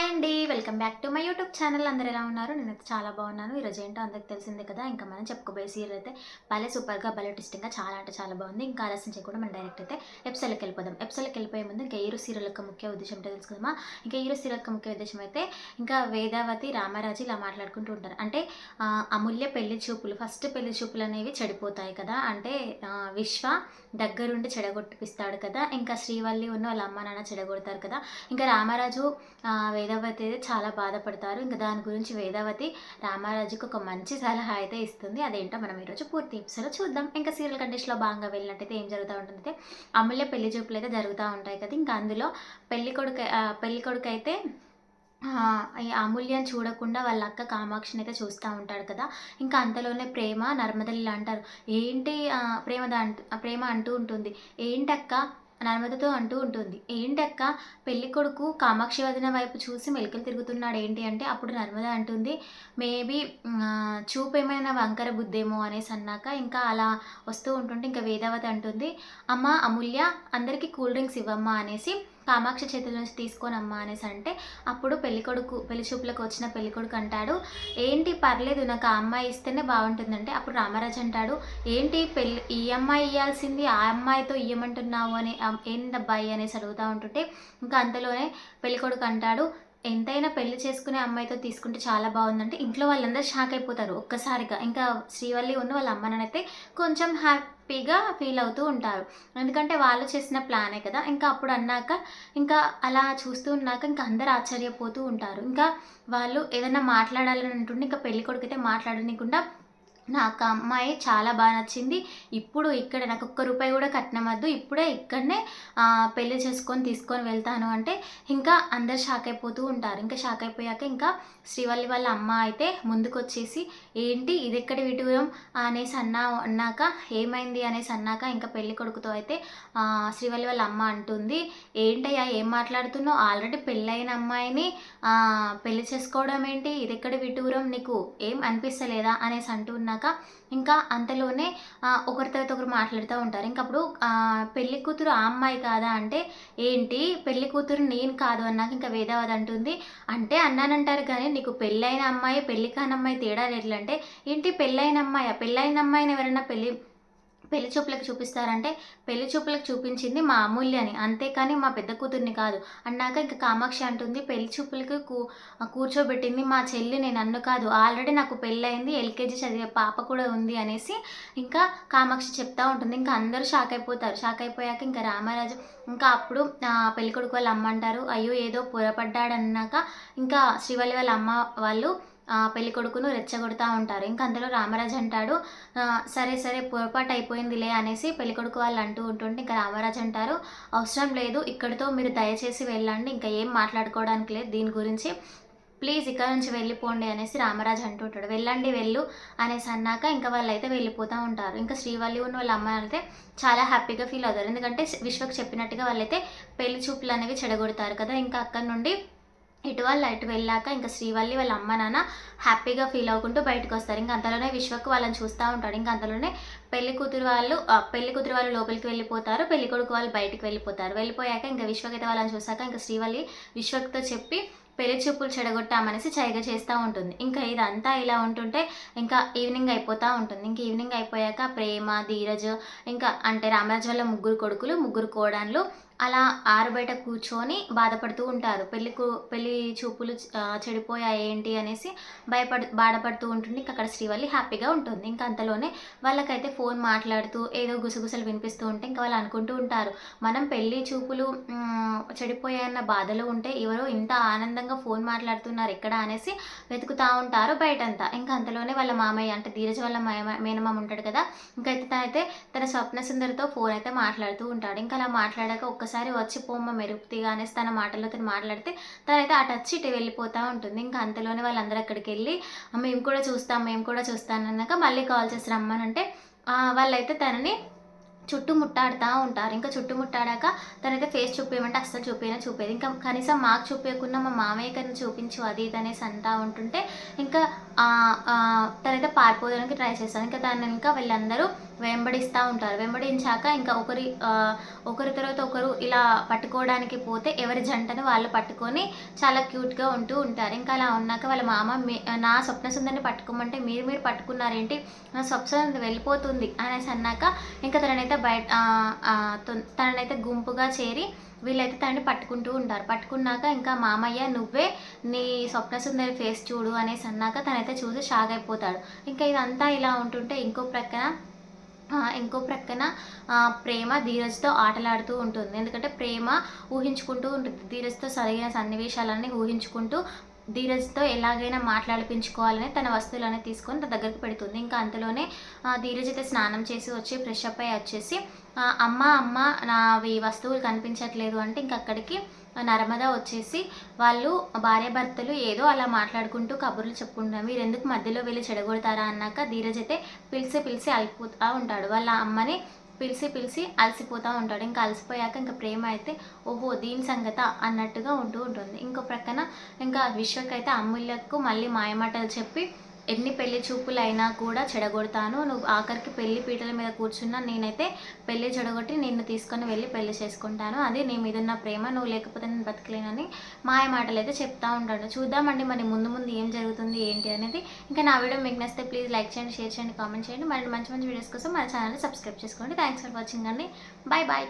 Hi అండి. Welcome back to my YouTube channel. అందరు ఎలా ఉన్నారు? నేనైతే చాలా బాగున్నాను. ఈరోజు ఏంటో అందరికి తెలిసిందే కదా ఇంకా మనం చెప్పుకోబోయే సీరియల్ అయితే భలే సూపర్గా భలే టెస్టింగ్గా చాలా అంటే చాలా బాగుంది. ఇంకా ఆలస్యం చేయకుండా మనం డైరెక్ట్ అయితే ఎపిసోడ్కి వెళ్ళిపోదాం. ఎపిసోడ్కి వెళ్ళిపోయే ముందు ఇంకా హీరో సీరియల్ యొక్క ముఖ్య ఉద్దేశం ఏంటో తెలుసుకుందామా? ఇంకా హీరో సీరియల్ యొక్క ముఖ్య ఉద్దేశం అయితే ఇంకా వేదావతి రామారాజు ఇలా మాట్లాడుకుంటూ ఉంటారు. అంటే అమూల్య పెళ్ళి చూపులు ఫస్ట్ పెళ్ళి చూపులు అనేవి చెడిపోతాయి కదా. అంటే విశ్వ దగ్గరుండి చెడగొట్టిపిస్తాడు కదా. ఇంకా శ్రీవల్లి ఉన్న వాళ్ళ అమ్మ నాన్న చెడగొడతారు కదా. ఇంకా రామారాజు వేద వేదావతి అయితే చాలా బాధపడతారు. ఇంకా దాని గురించి వేదావతి రామారాజుకి ఒక మంచి సలహా అయితే ఇస్తుంది. అదేంటో మనం ఈరోజు పూర్తి ఎపిసోడ్లో చూద్దాం. ఇంకా సీరియల్ కండిషన్లో భాగంగా వెళ్ళినట్టయితే ఏం జరుగుతూ ఉంటుంది అయితే అమూల్య పెళ్ళి చూపులు అయితే జరుగుతూ ఉంటాయి కదా. ఇంకా అందులో పెళ్ళి కొడుకు పెళ్ళి కొడుకు అయితే అమూల్యం చూడకుండా వాళ్ళ అక్క కామాక్షిని అయితే చూస్తూ ఉంటాడు కదా. ఇంకా అంతలోనే ప్రేమ నర్మదల్లి అంటారు. ఏంటి ప్రేమ దా ప్రేమ అంటూ ఉంటుంది. ఏంటక్క నర్మదతో అంటూ ఉంటుంది. ఏంటక్క? పెళ్ళి కొడుకు కామాక్షి వదిన వైపు చూసి మెలికలు తిరుగుతున్నాడు ఏంటి అంటే అప్పుడు నర్మద అంటుంది మేబీ చూపు ఏమైనా వంకర బుద్ధేమో అనేసి అన్నాక ఇంకా అలా వస్తూ ఉంటుంటే ఇంకా వేదావతి అంటుంది అమ్మ అమూల్య అందరికీ కూల్ డ్రింక్స్ ఇవ్వమ్మా అనేసి కామాక్షి చేతుల నుంచి తీసుకోనమ్మా అనేసి అంటే అప్పుడు పెళ్ళికొడుకు పెళ్ళి చూపులకు వచ్చిన పెళ్ళికొడుకు అంటాడు ఏంటి పర్లేదు నాకు ఆ అమ్మాయి ఇస్తేనే బాగుంటుందంటే అప్పుడు రామరాజు అంటాడు ఏంటి పెళ్ళి ఈ అమ్మాయి ఇవ్వాల్సింది ఆ అమ్మాయితో ఇవ్వమంటున్నావు అని ఏంది ఏందబ్బాయి అనేసి అడుగుతూ ఉంటుంటే ఇంకా అంతలోనే పెళ్ళికొడుకు అంటాడు ఎంతైనా పెళ్ళి చేసుకునే అమ్మాయితో తీసుకుంటే చాలా బాగుందంటే ఇంట్లో వాళ్ళందరూ షాక్ అయిపోతారు ఒక్కసారిగా. ఇంకా శ్రీవల్లి ఉన్న వాళ్ళ అమ్మనైతే కొంచెం హ్యాపీగా ఫీల్ అవుతూ ఉంటారు. ఎందుకంటే వాళ్ళు చేసిన ప్లానే కదా. ఇంకా అప్పుడు అన్నాక ఇంకా అలా చూస్తూ ఉన్నాక ఇంకా అందరు ఆశ్చర్యపోతూ ఉంటారు. ఇంకా వాళ్ళు ఏదైనా మాట్లాడాలని అంటుంటే ఇంకా పెళ్ళి కొడుకైతే అయితే నాకు అమ్మాయి చాలా బాగా నచ్చింది. ఇప్పుడు ఇక్కడ నాకు ఒక్క రూపాయి కూడా కట్నమద్దు ఇప్పుడే ఇక్కడనే పెళ్ళి చేసుకొని తీసుకొని వెళ్తాను అంటే ఇంకా అందరు షాక్ అయిపోతూ ఉంటారు. ఇంకా షాక్ అయిపోయాక ఇంకా శ్రీవల్లి వాళ్ళ అమ్మ అయితే ముందుకొచ్చేసి ఏంటి ఇది ఎక్కడ విటూరం అనేసి అన్నా అన్నాక ఏమైంది? అనేసి అన్నాక ఇంకా పెళ్ళి కొడుకుతో అయితే శ్రీవల్లి వాళ్ళ అమ్మ అంటుంది ఏంటయ్యా ఏం మాట్లాడుతున్నావు? ఆల్రెడీ పెళ్ళైన అమ్మాయిని పెళ్ళి చేసుకోవడం ఏంటి? ఇది ఎక్కడ విటూరం నీకు? ఏం అనిపిస్తలేదా? అనేసి అంటున్నాక ఇంకా అంతలోనే ఒకరి తర్వాత ఒకరు మాట్లాడుతూ ఉంటారు. ఇంకప్పుడు పెళ్ళి కూతురు ఆ అమ్మాయి కాదా అంటే ఏంటి? పెళ్ళి కూతురు నేను కాదు అన్నాక ఇంకా వేదావతి అంటుంది. అంటే అన్నానంటారు కానీ నీకు పెళ్ళైన అమ్మాయి పెళ్ళి కాని అమ్మాయి తేడా ఎట్లా అంటే ఏంటి పెళ్ళైన అమ్మాయి? పెళ్ళైన అమ్మాయిని ఎవరైనా పెళ్ళి పెళ్ళి చూపులకు చూపిస్తారంటే పెళ్ళి చూపులకు చూపించింది మా అమూల్యని. అంతేకాని మా పెద్ద కూతుర్ని కాదు. అన్నాక ఇంకా కామాక్షి అంటుంది పెళ్ళి చూపులకు కూ కూర్చోబెట్టింది మా చెల్లి నేను నన్ను కాదు. ఆల్రెడీ నాకు పెళ్ళయింది ఎల్కేజీ చదివే పాప కూడా ఉంది అనేసి ఇంకా కామాక్షి చెప్తా ఉంటుంది. ఇంకా అందరూ షాక్ అయిపోతారు. షాక్ అయిపోయాక ఇంకా రామరాజు ఇంకా అప్పుడు పెళ్ళికొడుకు వాళ్ళ అమ్మ అంటారు. అయ్యో ఏదో పొరపడ్డాడన్నాక ఇంకా శ్రీవల్లి వాళ్ళ అమ్మ వాళ్ళు పెళ్ళి కొడుకును రెచ్చగొడతా ఉంటారు. ఇంకా అందులో రామరాజు అంటాడు సరే సరే పొరపాటు అయిపోయిందిలే అనేసి పెళ్ళి కొడుకు వాళ్ళు అంటూ ఉంటుంటే ఇంకా రామరాజు అంటారు అవసరం లేదు ఇక్కడితో మీరు దయచేసి వెళ్ళండి ఇంకా ఏం మాట్లాడుకోవడానికి లేదు దీని గురించి. ప్లీజ్ ఇక్కడ నుంచి వెళ్ళిపోండి అనేసి రామరాజు అంటుంటాడు వెళ్ళండి వెళ్ళు అనేసి అన్నాక ఇంకా వాళ్ళు అయితే వెళ్ళిపోతూ ఉంటారు. ఇంకా శ్రీవల్లి ఉన్న వాళ్ళ అమ్మాయి అయితే చాలా హ్యాపీగా ఫీల్ అవుతారు. ఎందుకంటే విశ్వకు చెప్పినట్టుగా వాళ్ళైతే పెళ్ళి చూపులు అనేవి చెడగొడతారు కదా. ఇంకా అక్కడ నుండి ఇటు వాళ్ళు అటు వెళ్ళాక ఇంకా శ్రీవల్లి వాళ్ళ అమ్మ నాన్న హ్యాపీగా ఫీల్ అవ్వకుంటూ బయటకు వస్తారు. ఇంకా అంతలోనే విశ్వకు వాళ్ళని చూస్తూ ఉంటాడు. ఇంకా అంతలోనే పెళ్ళి కూతురు వాళ్ళు పెళ్ళి కూతురు వాళ్ళు లోపలికి వెళ్ళిపోతారు. పెళ్ళి కొడుకు వాళ్ళు బయటికి వెళ్ళిపోతారు. వెళ్ళిపోయాక ఇంకా విశ్వకైతే వాళ్ళని చూసాక ఇంకా శ్రీవల్లి విశ్వక్తో చెప్పి పెళ్ళి చెప్పులు చెడగొట్టామనేసి చైగ చేస్తూ ఉంటుంది. ఇంకా ఇదంతా ఇలా ఉంటుంటే ఇంకా ఈవినింగ్ అయిపోతూ ఉంటుంది. ఇంకా ఈవినింగ్ అయిపోయాక ప్రేమ ధీరజ్ ఇంకా అంటే రామరాజు వాళ్ళ ముగ్గురు కొడుకులు ముగ్గురు కోడన్లు అలా ఆరు బయట కూర్చొని బాధపడుతూ ఉంటారు. పెళ్ళి కూ పెళ్ళి చూపులు చెడిపోయాయి ఏంటి అనేసి భయపడు బాధపడుతూ ఉంటుంది. ఇంకా అక్కడ శ్రీవల్లి హ్యాపీగా ఉంటుంది. ఇంకా అంతలోనే వాళ్ళకైతే ఫోన్ మాట్లాడుతూ ఏదో గుసగుసలు వినిపిస్తూ ఉంటే ఇంకా వాళ్ళు అనుకుంటూ ఉంటారు. మనం పెళ్ళి చూపులు చెడిపోయాయన్న బాధలో ఉంటే ఎవరో ఇంత ఆనందంగా ఫోన్ మాట్లాడుతున్నారు ఎక్కడ అనేసి వెతుకుతూ ఉంటారు బయటంతా. ఇంకా అంతలోనే వాళ్ళ మామయ్య అంటే ధీరజ్ వాళ్ళ మేనమామ ఉంటాడు కదా. ఇంకా అయితే తనైతే తన స్వప్న సుందరితో ఫోన్ అయితే మాట్లాడుతూ ఉంటాడు. ఇంకా అలా మాట్లాడాక ఒక్కసారి వచ్చి పోమ్మ మెరుపుతిగా అనేసి తన మాటలో తను మాట్లాడితే తనైతే అటు వచ్చి ఇటు వెళ్ళిపోతూ ఉంటుంది. ఇంకా అంతలోనే వాళ్ళందరూ అక్కడికి వెళ్ళి మేము కూడా చూస్తాం మేము కూడా చూస్తాను అన్నాక మళ్ళీ కాల్ చేసి రమ్మనంటే వాళ్ళైతే తనని చుట్టుముట్టాడుతూ ఉంటారు. ఇంకా చుట్టుముట్టాడాక తనైతే ఫేస్ చూపించమంటే అస్సలు చూపినా చూపేది. ఇంకా కనీసం మాకు చూపించకుండా మా మామయ్య కన్నా చూపించు అది ఇది అనేసి అంటూ ఉంటుంటే ఇంకా తనైతే పారిపోవడానికి ట్రై చేస్తాను. ఇంకా దాన్ని ఇంకా వీళ్ళందరూ వెంబడిస్తూ ఉంటారు. వెంబడించాక ఇంకా ఒకరి ఒకరి తర్వాత ఒకరు ఇలా పట్టుకోవడానికి పోతే ఎవరి జంటను వాళ్ళు పట్టుకొని చాలా క్యూట్గా ఉంటూ ఉంటారు. ఇంకా అలా ఉన్నాక వాళ్ళ మామ మీ- నా స్వప్న సుందరిని పట్టుకోమంటే మీరు మీరు పట్టుకున్నారేంటి? నా స్వప్న వెళ్ళిపోతుంది అనేసి అన్నాక ఇంకా తననైతే బయట తననైతే గుంపుగా చేరి వీళ్ళైతే తనని పట్టుకుంటూ ఉంటారు. పట్టుకున్నాక ఇంకా మామయ్య నువ్వే నీ స్వప్న సుందరి ఫేస్ చూడు అనేసి అన్నాక తనైతే చూసి షాక్ అయిపోతాడు. ఇంకా ఇదంతా ఇలా ఉంటుంటే ఇంకో ప్రక్కన ఇంకో ప్రక్కన ప్రేమ ధీరజ్తో ఆటలాడుతూ ఉంటుంది. ఎందుకంటే ప్రేమ ఊహించుకుంటూ ఉంటుంది. ధీరజ్తో జరిగిన సన్నివేశాలన్నీ ఊహించుకుంటూ ధీరజ్తో ఎలాగైనా మాట్లాడిపించుకోవాలని తన వస్తువులన్నీ తీసుకొని తన దగ్గరికి పెడుతుంది. ఇంకా అంతలోనే ధీరజ్ అయితే స్నానం చేసి వచ్చి ఫ్రెష్ అప్ అయ్యి వచ్చేసి అమ్మ అమ్మ నావి వస్తువులు కనిపించట్లేదు అంటే ఇంక అక్కడికి నర్మద వచ్చేసి వాళ్ళు భార్యాభర్తలు ఏదో అలా మాట్లాడుకుంటూ కబుర్లు చెప్పుకుంటున్నారు మీరు ఎందుకు మధ్యలో వెళ్ళి చెడగొడతారా? అన్నాక ధీరజ్ అయితే పిలిచి పిలిచి అలిపోతూ ఉంటాడు. వాళ్ళ అమ్మని పిలిచి పిలిచి అలసిపోతూ ఉంటాడు. ఇంకా అలసిపోయాక ఇంకా ప్రేమ అయితే ఓహో దీని సంగత అన్నట్టుగా ఉంటూ ఉంటుంది. ఇంకో ప్రక్కన ఇంకా విశ్వక్ అయితే అమూల్యకు మళ్ళీ మాయమాటలు చెప్పి ఎన్ని పెళ్ళి చూపులు అయినా కూడా చెడగొడతాను. నువ్వు ఆఖరికి పెళ్ళి పీటల మీద కూర్చున్నా నేనైతే పెళ్ళి చెడగొట్టి నిన్ను తీసుకొని వెళ్ళి పెళ్ళి చేసుకుంటాను. అది నీ మీద ఉన్న ప్రేమ. నువ్వు లేకపోతే నేను బతకలేనని మాయ మాటలు అయితే చెప్తా ఉంటాడు. చూద్దామండి మరి ముందు ముందు ఏం జరుగుతుంది ఏంటి అనేది. ఇంకా నా వీడియో మీకు నచ్చితే ప్లీజ్ లైక్ చేయండి షేర్ చేయండి కామెంట్ చేయండి. మరి మంచి మంచి వీడియోస్ కోసం మన ఛానల్ని సబ్స్క్రైబ్ చేసుకోండి. థ్యాంక్స్ ఫర్ వాచింగ్ అండి. Bye bye